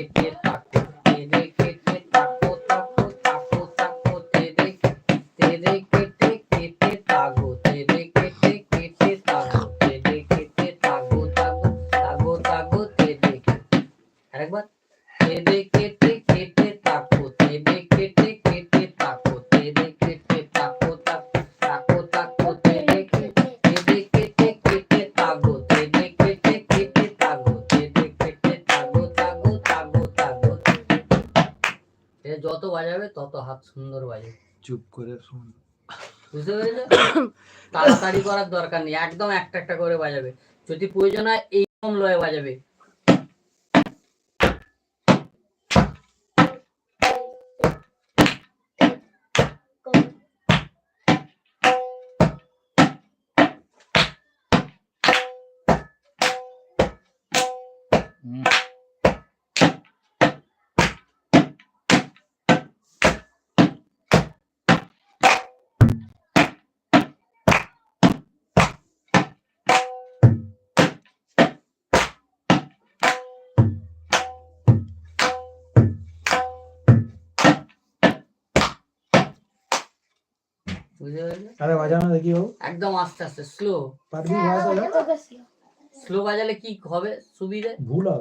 কেটে কেটে কেটে কেটে আরেকবার কেটে কেটে তাকো তেরে কেটে এ যত বাজাবে তত হাত সুন্দর বাজে। চুপ করে শুন। বুঝতে পেরেছ? তাড়াতাড়ি করার দরকার নেই একদম একটা একটা করে বাজাবে। যদি প্রয়োজন হয় এইরকম লয়ে বাজাবে। আরে বাজানো দেখি বাবু একদম আস্তে আস্তে স্লো পারবি বাজালে? স্লো বাজালে কি হবে? সুবিধে? ভুল হবে।